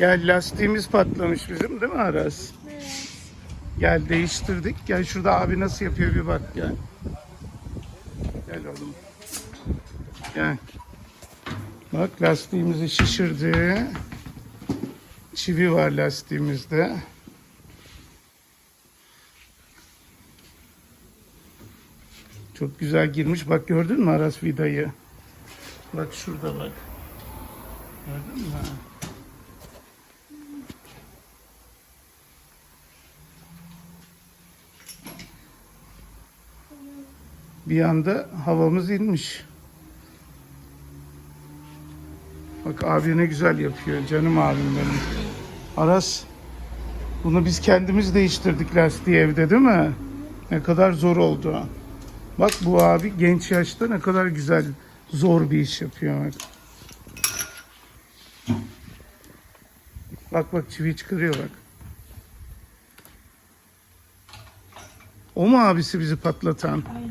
Gel lastiğimiz patlamış bizim değil mi Aras? Gel değiştirdik. Gel şurada abi nasıl yapıyor bir bak gel. Gel oğlum. Gel. Bak lastiğimizi şişirdi. Çivi var lastiğimizde. Çok güzel girmiş. Bak gördün mü Aras vidayı? Bak şurada bak. Gördün mü? Bir anda havamız inmiş. Bak abi ne güzel yapıyor. Canım abim benim. Aras bunu biz kendimiz değiştirdik lastiği evde değil mi? Ne kadar zor oldu. Bak bu abi genç yaşta ne kadar güzel zor bir iş yapıyor. Bak bak, bak çivi çıkarıyor bak. O mu abisi bizi patlatan? Aynen.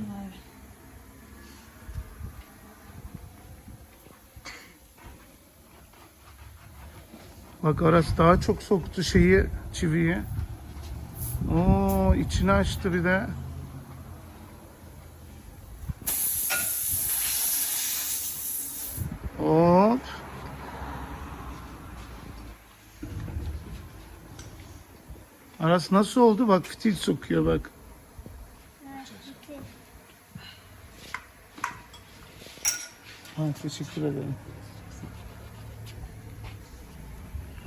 Bak Aras daha çok soktu şeyi çiviyi. Oo içini açtı bir de. Hop. Aras nasıl oldu? Bak fitil sokuyor bak. Ha, teşekkür ederim.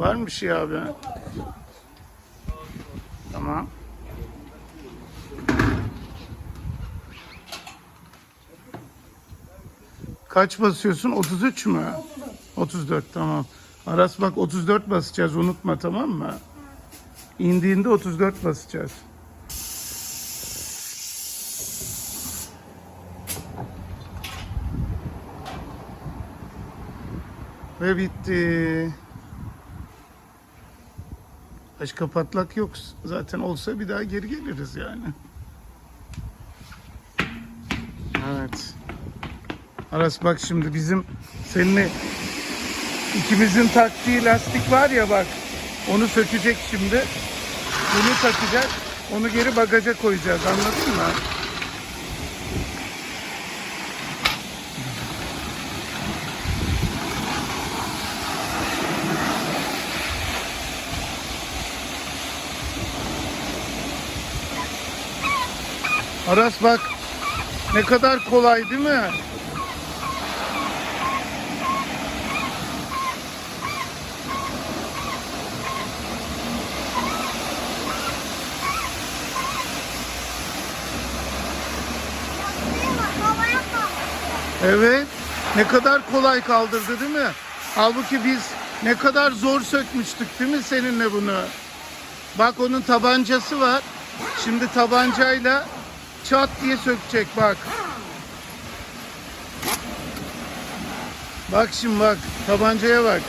Var mı şey abi? Tamam. Kaç basıyorsun? 33 mü? 34 tamam. Aras bak 34 basacağız unutma tamam mı? İndiğinde 34 basacağız. Ve bitti. Başka patlak yok. Zaten olsa bir daha geri geliriz yani. Evet. Aras bak şimdi bizim seninle ikimizin taktiği lastik var ya bak. Onu sökecek şimdi. Bunu takacak. Onu geri bagaja koyacağız. Anladın mı? Aras bak ne kadar kolay değil mi? Evet. Ne kadar kolay kaldırdı değil mi? Halbuki biz ne kadar zor sökmüştük değil mi seninle bunu? Bak onun tabancası var. Şimdi tabancayla çat diye sökecek bak. Bak şimdi bak tabancaya bak.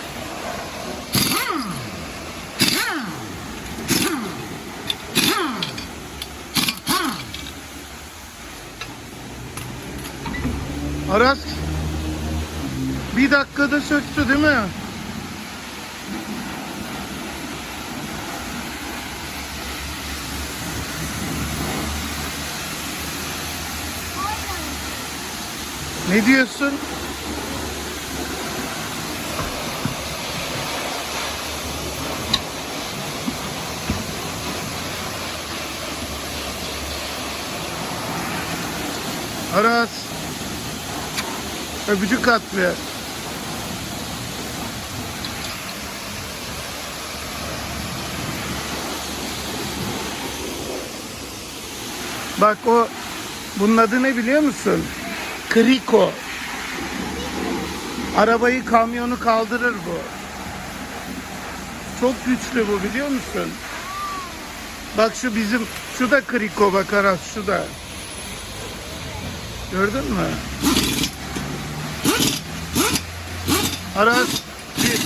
Aras bir dakikada söktü değil mi? Ne diyorsun? Aras. Öpücük at bir. Bak o bunun adı ne biliyor musun? Kriko. Arabayı kamyonu kaldırır bu. Çok güçlü bu biliyor musun? Bak şu bizim şu da kriko bak Aras şu da. Gördün mü? Aras bir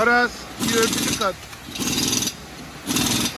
Aras bir öpücük at.